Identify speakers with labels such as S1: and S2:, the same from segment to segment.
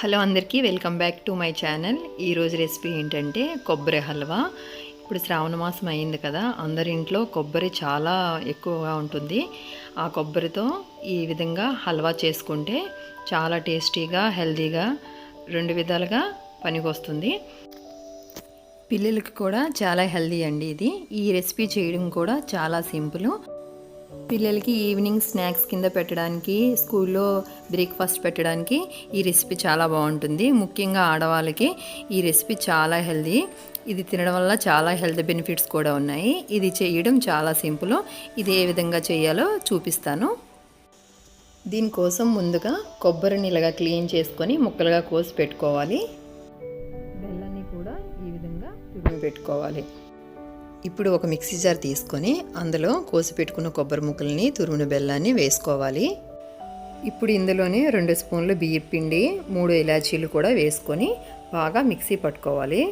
S1: Hello అందరికీ welcome back to my channel. ఈరోజు recipe ఏంటంటే కొబ్బరి హల్వా. ఇప్పుడు శ్రావణ మాసం అయింది కదా అందరి ఇంట్లో కొబ్బరి చాలా ఎక్కువగా ఉంటుంది. ఆ కొబ్బరితో ఈ విధంగా హల్వా చేసుకుంటే చాలా టేస్టీగా హెల్తీగా రెండు విధాలుగా పనికొస్తుంది. పిల్లలకి కూడా చాలా హెల్దీ అండి ఇది. ఈ రెసిపీ చేయడం కూడా చాలా సింపుల్. పిల్లలకి ఈవినింగ్ స్నాక్స్ కింద పెట్టడానికి స్కూల్లో బ్రేక్ఫాస్ట్ పెట్టడానికి ఈ రెసిపీ చాలా బాగుంటుంది. ముఖ్యంగా ఆడవాళ్ళకి ఈ రెసిపీ చాలా హెల్దీ ఇది తినడం వల్ల చాలా హెల్త్ బెనిఫిట్స్ కూడా ఉన్నాయి. ఇది చేయడం చాలా సింపుల్ ఇది ఏ విధంగా చేయాలో చూపిస్తాను. దీనికోసం ముందుగా కొబ్బరిని ఇలాగా క్లీన్ చేసుకొని ముక్కలుగా కోసి పెట్టుకోవాలి. బెల్లాన్ని కూడా ఈ విధంగా తురిమి పెట్టుకోవాలి. ఇప్పుడు ఒక మిక్సీ జార్ తీసుకొని అందులో కోసి పెట్టుకున్న కొబ్బరి ముక్కల్ని తురుమున బెల్లాన్ని వేసుకోవాలి. ఇప్పుడు ఇందులోనే రెండు స్పూన్లు బియ్యం పిండి మూడు ఇలాచీలు కూడా వేసుకొని బాగా మిక్సీ పట్టుకోవాలి.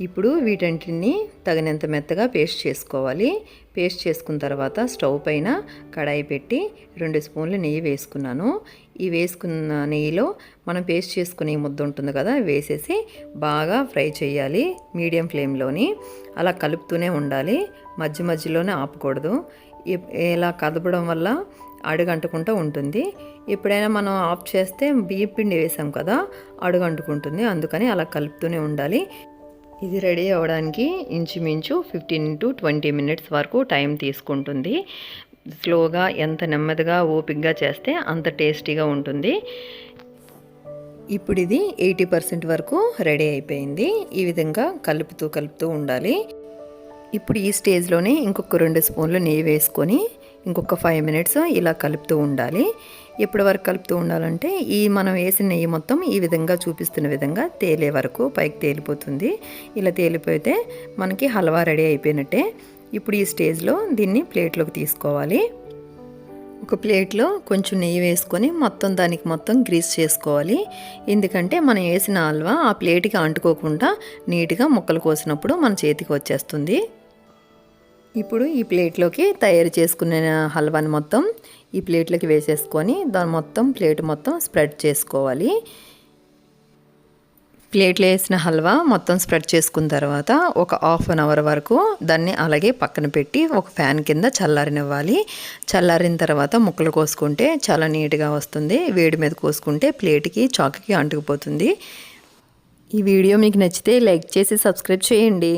S1: ఇప్పుడు వీటంటిని తగినంత మెత్తగా పేస్ట్ చేసుకోవాలి. పేస్ట్ చేసుకున్న తర్వాత స్టవ్ పైన కడాయి పెట్టి రెండు స్పూన్లు నెయ్యి వేసుకున్నాను. ఈ వేసుకున్న నెయ్యిలో మనం పేస్ట్ చేసుకునే ముద్ద ఉంటుంది కదా వేసేసి బాగా ఫ్రై చేయాలి మీడియం ఫ్లేమ్లోని. అలా కలుపుతూనే ఉండాలి మధ్య మధ్యలోనే ఆపకూడదు. ఇలా కదపడం వల్ల అడుగంటుకుంటూ ఉంటుంది. ఎప్పుడైనా మనం ఆఫ్ చేస్తే బియ్యం పిండి వేసాం కదా అడుగంటుకుంటుంది. అందుకని అలా కలుపుతూనే ఉండాలి. ఇది రెడీ అవ్వడానికి ఇంచుమించు ఫిఫ్టీన్ టు ట్వంటీ మినిట్స్ వరకు టైం తీసుకుంటుంది. స్లోగా ఎంత నెమ్మదిగా ఓపిక్గా చేస్తే అంత టేస్టీగా ఉంటుంది. ఇప్పుడు ఇది ఎయిటీ పర్సెంట్ వరకు రెడీ అయిపోయింది. ఈ విధంగా కలుపుతూ కలుపుతూ ఉండాలి. ఇప్పుడు ఈ స్టేజ్లోనే ఇంకొక రెండు స్పూన్లు నెయ్యి వేసుకొని ఇంకొక ఫైవ్ మినిట్స్ ఇలా కలుపుతూ ఉండాలి. ఎప్పటి వరకు కలుపుతూ ఉండాలంటే ఈ మనం వేసిన నెయ్యి మొత్తం ఈ విధంగా చూపిస్తున్న విధంగా తేలే వరకు పైకి తేలిపోతుంది. ఇలా తేలిపోతే మనకి హల్వా రెడీ అయిపోయినట్టే. ఇప్పుడు ఈ స్టేజ్లో దీన్ని ప్లేట్లోకి తీసుకోవాలి. ఒక ప్లేట్లో కొంచెం నెయ్యి వేసుకొని మొత్తం దానికి మొత్తం గ్రీస్ చేసుకోవాలి. ఎందుకంటే మనం వేసిన హల్వా ఆ ప్లేట్కి అంటుకోకుండా నీట్గా ముక్కలు కోసినప్పుడు మన చేతికి వచ్చేస్తుంది. ఇప్పుడు ఈ ప్లేట్లోకి తయారు చేసుకున్న హల్వాని మొత్తం ఈ ప్లేట్లోకి వేసేసుకొని దాని మొత్తం ప్లేట్ మొత్తం స్ప్రెడ్ చేసుకోవాలి. ప్లేట్లో వేసిన హల్వా మొత్తం స్ప్రెడ్ చేసుకున్న తర్వాత ఒక హాఫ్ అన్ అవర్ వరకు దాన్ని అలాగే పక్కన పెట్టి ఒక ఫ్యాన్ కింద చల్లారనివ్వాలి. చల్లారిన తర్వాత ముక్కలు కోసుకుంటే చాలా నీట్గా వస్తుంది. వేడి మీద కోసుకుంటే ప్లేట్కి చాకుకి అంటుకుపోతుంది. ఈ వీడియో మీకు నచ్చితే లైక్ చేసి సబ్స్క్రైబ్ చేయండి.